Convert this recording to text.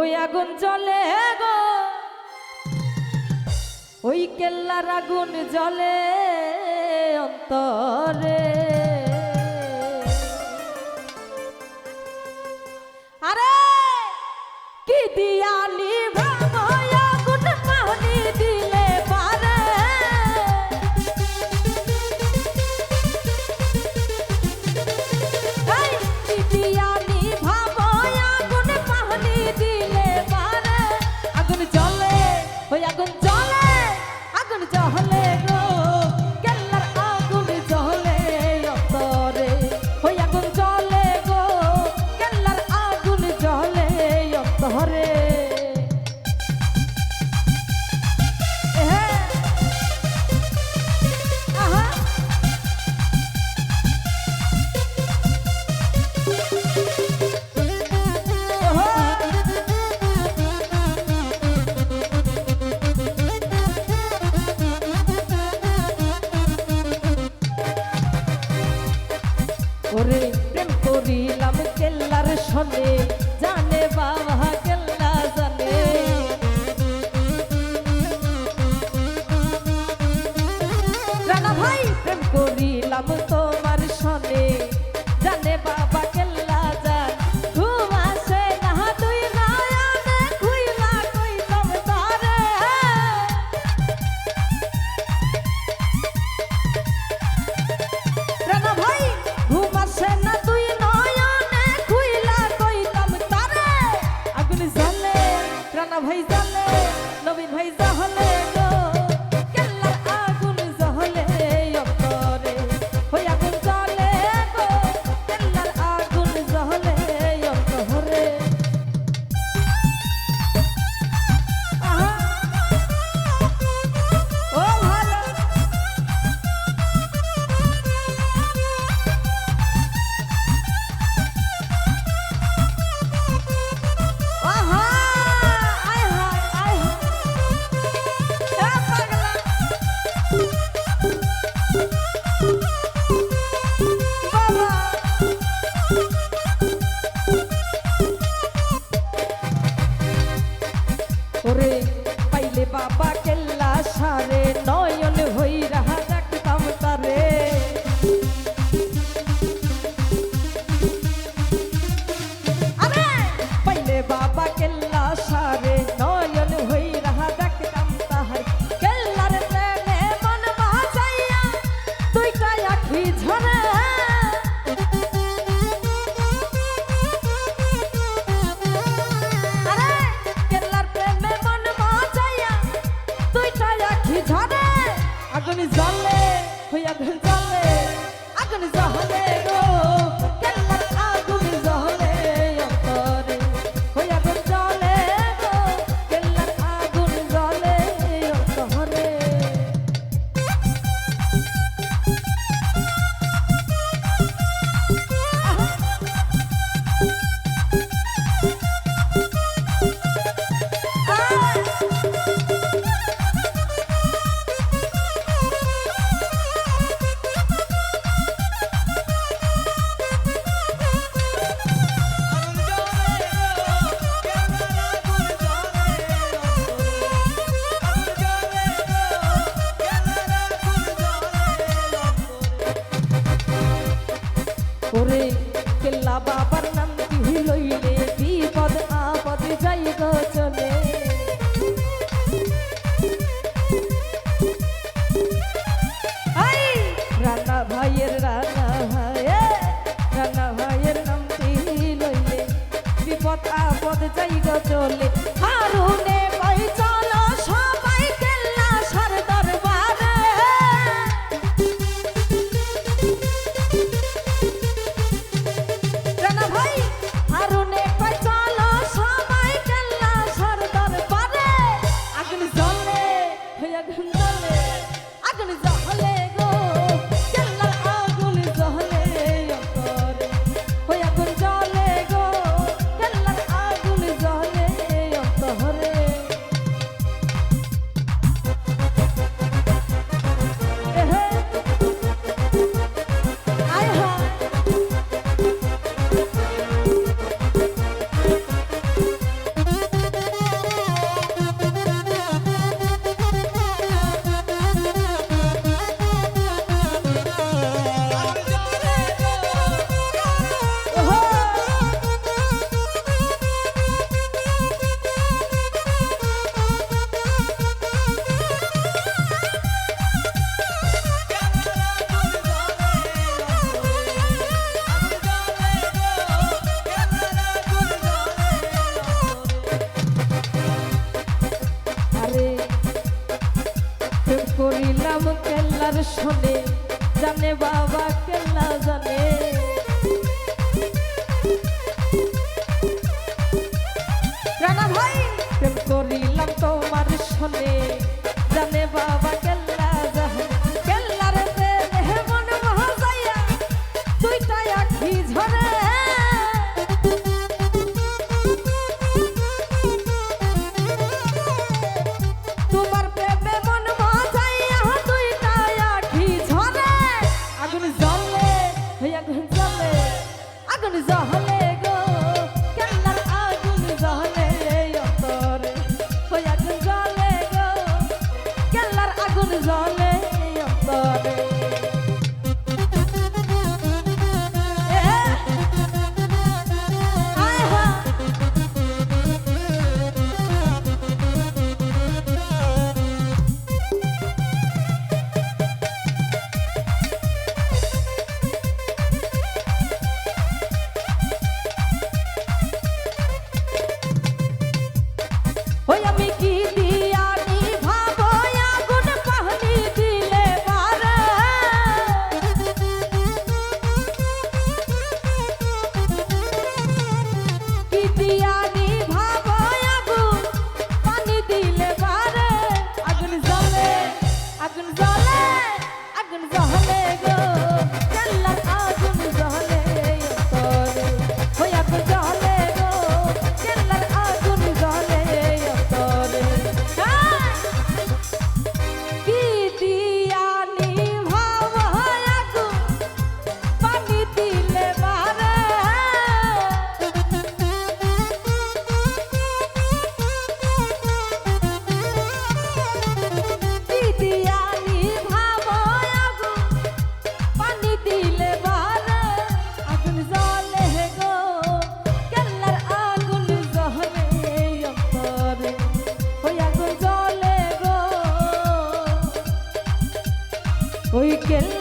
ওই আগুন জলে গো। ওই কেল্লার আগুন জলে অন্তরে। সন্দেহ আপদ যাই চলে হারুনে শোনে জানে বাবা কেলা জানে। রানা ভাই প্রেম করিলাম তোমার শোনে জানে বাবা Foi a minha Kill me.